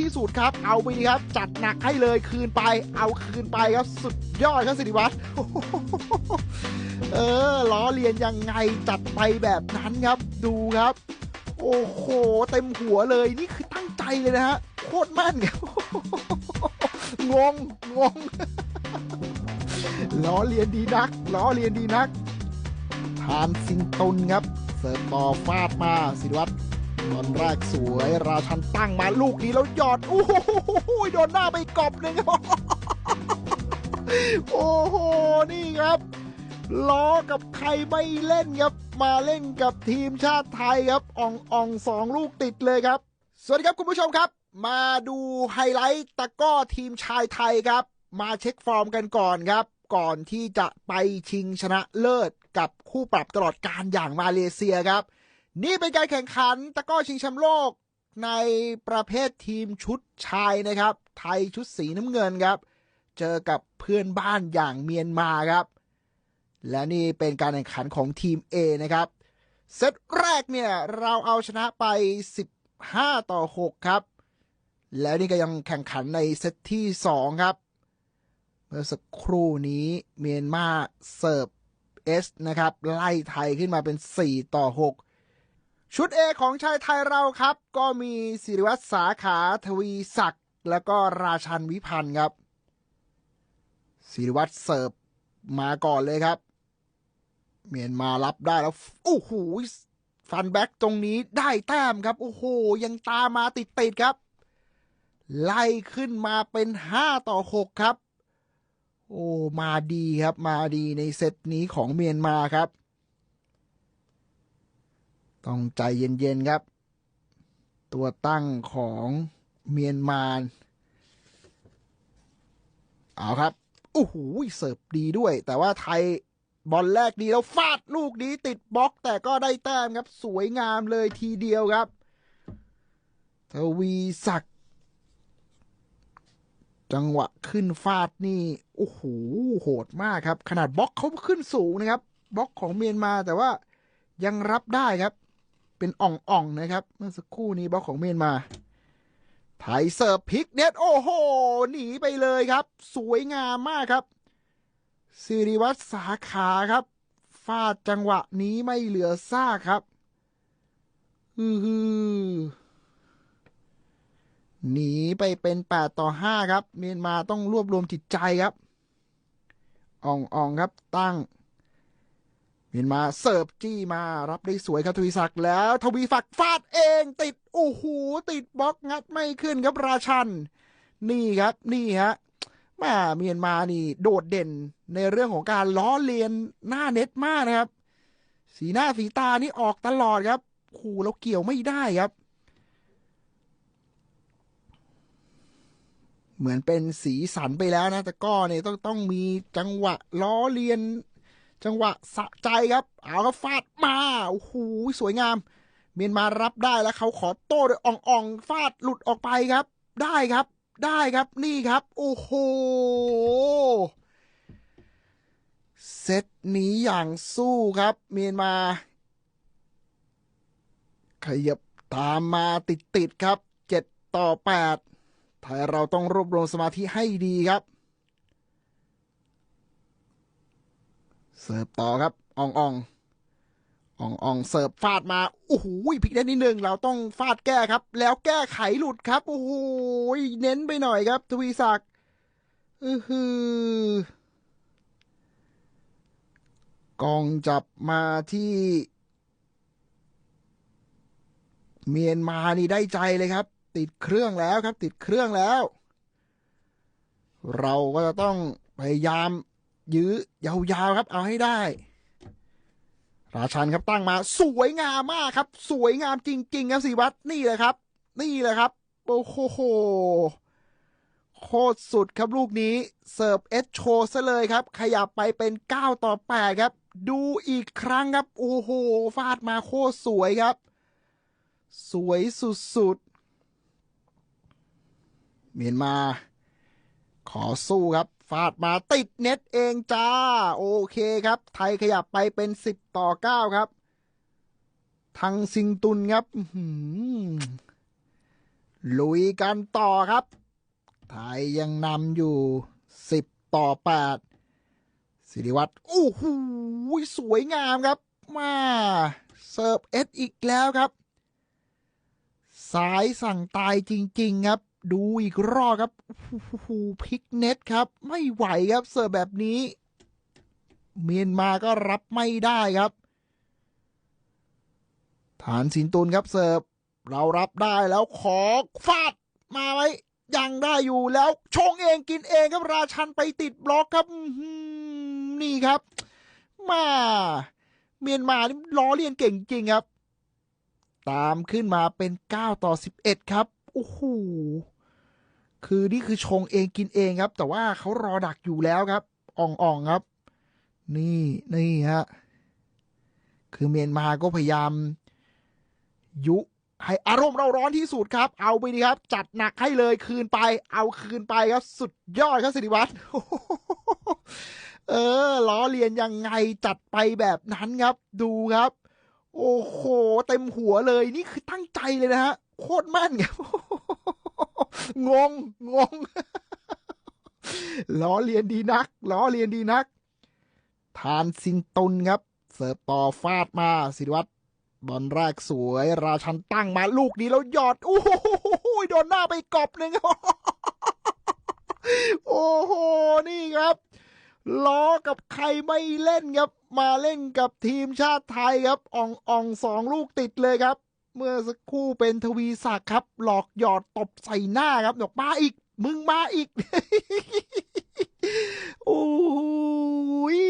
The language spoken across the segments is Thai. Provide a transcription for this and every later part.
ที่สุดครับ เอาไปครับ จัดหนักให้เลยคืนไป เอาคืนไปครับ สุดยอดครับสิริวัตรเออล้อเลียนยังไงจัดไปแบบนั้นครับ ดูครับ โอ้โห เต็มหัวเลยนี่คือตั้งใจเลยนะฮะ โคตรแม่นครับ งง งง ล้อเลียนดีนัก ล้อเลียนดีนัก ทานซิงตุนครับ เสิร์ฟต่อฟาดมาสิริวัตร ตอนแรกสวยราชันตั้งมาลูกนี้แล้วหยอดโอ้โหโดนหน้าไปกอบหนึ่งครับโอ้โห นี่ครับ ล้อกับใครไม่เล่นครับ มาเล่นกับทีมชาติไทยครับอ่องอ่องสองลูกติดเลยครับ สวัสดีครับคุณผู้ชมครับ มาดูไฮไลท์ตะก้อทีมชายไทยครับ มาเช็คฟอร์มกันก่อนครับ ก่อนที่จะไปชิงชนะเลิศกับคู่ปรับตลอดการอย่างมาเลเซียครับ นี่เป็นการแข่งขันตะก้อชิงแชมป์โลกในประเภททีมชุดชายนะครับ ไทยชุดสีน้ำเงินครับ เจอกับเพื่อนบ้านอย่างเมียนมาครับ และนี่เป็นการแข่งขันของทีม A นะครับ เซตแรกเนี่ยเราเอาชนะไป 15 ต่อ 6 ครับ แล้วนี่ก็ยังแข่งขันในเซตที่ 2 ครับ เมื่อสักครู่นี้เมียนมาเสิร์ฟเอสนะครับ ไล่ไทยขึ้นมาเป็น 4 ต่อ 6 ชุด A ของชายไทยเราครับ ก็มีศิริวัตรสาขาทวีศักดิ์แล้วก็ราชันวิพันธ์ครับศิริวัตรเสิร์ฟมาก่อนเลยครับ เมียนมารับได้แล้วโอ้โหฟันแบ็กตรงนี้ได้แต้มครับ โอ้โห ยังตามมาติดติดครับ ไล่ขึ้นมาเป็นห้าต่อหกครับ โอ้ มาดีครับ มาดีในเซตนี้ของเมียนมาครับ ต้องใจเย็นๆครับ ตัวตั้งของเมียนมา เอาครับ โอ้โหเสิร์ฟดีด้วย แต่ว่าไทยบอลแรกดีแล้วฟาดลูกนี้ติดบล็อกแต่ก็ได้แต้มครับ สวยงามเลยทีเดียวครับทวีศักดิ์จังหวะขึ้นฟาดนี่ โอ้โหโหดมากครับ ขนาดบล็อกเขาขึ้นสูงนะครับ บล็อกของเมียนมาแต่ว่ายังรับได้ครับ เป็นอ่องๆนะครับ เมื่อสักครู่นี้บล็อกของเมียนมาไทยเสิร์ฟพลิกเน็ตโอ้โห หนีไปเลยครับ สวยงามมากครับสิริวัตรสาขาครับฟาดจังหวะนี้ไม่เหลือซากครับอือหือหนีไปเป็นแปดต่อห้าครับ เมียนมาต้องรวบรวมจิตใจครับอ่องอ่องครับตั้ง มียนมาเสิร์ฟจี้มารับได้สวยครับทวีศักดิ์แล้วทวีศักดิ์ฟาดเองติดโอ้โหติดบล็อกงัดไม่ขึ้นครับราชัน นี่ครับนี่ฮะแม่เมียนมานี่โดดเด่นในเรื่องของการล้อเลียนหน้าเน็ตมากนะครับ สีหน้าสีตานี่ออกตลอดครับขู่เราเกี่ยวไม่ได้ครับ เหมือนเป็นสีสันไปแล้วนะ แต่ก็เนี่ยต้องต้องมีจังหวะล้อเลียน จังหวะสะใจครับ เอาก็ฟาดมาโอ้โหสวยงาม เมียนมารับได้แล้วเขาขอโต้ด้วยอ่องๆฟาดหลุดออกไปครับ ได้ครับ ได้ครับนี่ครับ โอ้โหเซตนี้อย่างสู้ครับ เมียนมา ขยับตามมาติดติดๆครับเจ็ดต่อแปดไทยเราต้องรวบรวมสมาธิให้ดีครับ เสิร์ฟต่อครับอ่องอ่องอ่องอ่องเสิร์ฟฟาดมาโอ้โหพลิกได้นิดนึงเราต้องฟาดแก้ครับ แล้วแก้ไขหลุดครับโอ้โหเน้นไปหน่อยครับ ทวีศักดิ์อือหือกองจับมาที่ เมียนมานี่ได้ใจเลยครับ ติดเครื่องแล้วครับ ติดเครื่องแล้ว เราก็จะต้องพยายาม ยื้อยาวๆครับ เอาให้ได้ ราชันครับตั้งมา สวยงามมากครับ สวยงามจริง ๆ ครับสิวัตรนี่แหละครับ นี่แหละครับ โอ้โหโคตรสุดครับลูกนี้ เสิร์ฟเอสโชซะเลยครับ ขยับไปเป็น 9 ต่อ 8 ครับ ดูอีกครั้งครับ โอ้โห ฟาดมาโคตรสวยครับ สวยสุดๆเมียนมา ขอสู้ครับาดมาติดเน็ตเองจ้า โอเคครับ ไทยขยับไปเป็น 10 ต่อ 9 ครับ ทางซิงตุนครับหลุยกันต่อครับ ไทยยังนำอยู่ 10 ต่อ 8 สิริวัตรโอ้โหสวยงามครับ มาเสิร์ฟเอสอีกแล้วครับ สายสั่งตายจริง ๆ ครับ ดูอีกรอบครับโอ้โหพลิกเน็ตครับ ไม่ไหวครับเสิร์ฟแบบนี้ เมียนมาก็รับไม่ได้ครับ ฐานสินตุนครับเสิร์ฟเรารับได้แล้วขอฟาดมาไว้ ยังได้อยู่แล้วชงเองกินเองครับราชันไปติดบล็อกครับนี่ครับ มาเมียนมานี่ล้อเลียนเก่งจริงครับ ตามขึ้นมาเป็น 9 ต่อ 11 ครับ โอ้โห คือนี่คือชงเองกินเองครับ แต่ว่าเขารอดักอยู่แล้วครับอ่องๆครับ นี่นี่ฮะคือเมียนมาก็พยายาม ยุให้อารมณ์เราร้อนที่สุดครับ เอาไปดีครับ จัดหนักให้เลยคืนไป เอาคืนไปครับ สุดยอดครับสิริวัตรเออล้อเลียนยังไงจัดไปแบบนั้นครับ ดูครับ โอ้โห เต็มหัวเลยนี่คือตั้งใจเลยนะฮะ โคตรแม่นครับ งง งง ล้อเลียนดีนัก ล้อเลียนดีนัก ทานซิงตุนครับ เสิร์ฟต่อฟาดมาสิริวัตรบอลแรกสวย ราชันตั้งมาลูกนี้แล้วหยอด โอ้โหโดนหน้าไปกอบหนึ่งโอ้โห นี่ครับล้อกับใครไม่เล่นครับ มาเล่นกับทีมชาติไทยครับอ่องอ่องสองลูกติดเลยครับ เมื่อสักครู่เป็นทวีศักดิ์ครับ หลอกหยอดตบใส่หน้าครับบอกมาอีก มึงมาอีก โอ้ย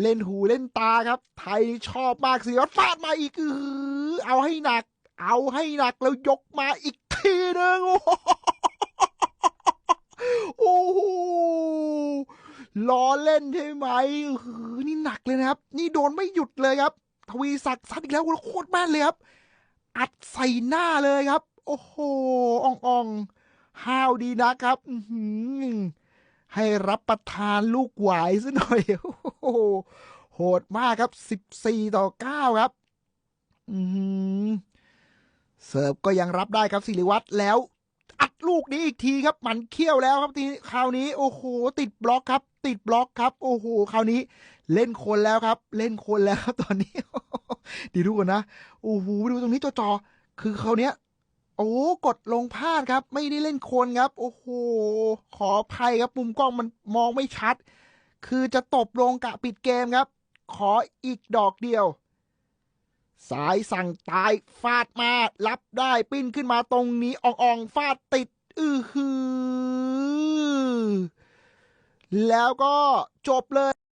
เล่นหูเล่นตาครับ ไทยชอบมากสิวัดฟาดมาอีกอือเอาให้หนัก เอาให้หนักแล้วยกมาอีกทีหนึงโอ้โหล้อเล่นใช่ไหมนี่หนักเลยนะครับ นี่โดนไม่หยุดเลยครับ ทวีศักดิ์ซัดอีกแล้วโคตรแม่นเลยครับ อัดใส่หน้าเลยครับ โอ้โหอ่องอ่องๆห้าวดีนะครับให้รับประทานลูกหวายซะหน่อยโอ้โหโหดมากครับ 14 ต่อ 9 ครับ อืเสิร์ฟก็ยังรับได้ครับสิริวัตรแล้ว อัดลูกนี้อีกทีครับ มันเคี้ยวแล้วครับทีคราวนี้โอ้โหติดบล็อกครับ ติดบล็อกครับ โอ้โหคราวนี้เล่นคนแล้วครับ เล่นคนแล้วครับตอนนี้ ดีดูกันนะโอ้โหดูตรงนี้จอๆคือคราวเนี้ยโอ้กดลงพลาดครับ ไม่ได้เล่นคนครับ โอ้โหขออภัยครับมุมกล้องมันมองไม่ชัด คือจะตบลงกะปิดเกมครับ ขออีกดอกเดียว สายสั่งตายฟาดมารับได้ปิ้นขึ้นมาตรงนี้อ่องๆฟาดติด อือหือ แล้วก็จบเลย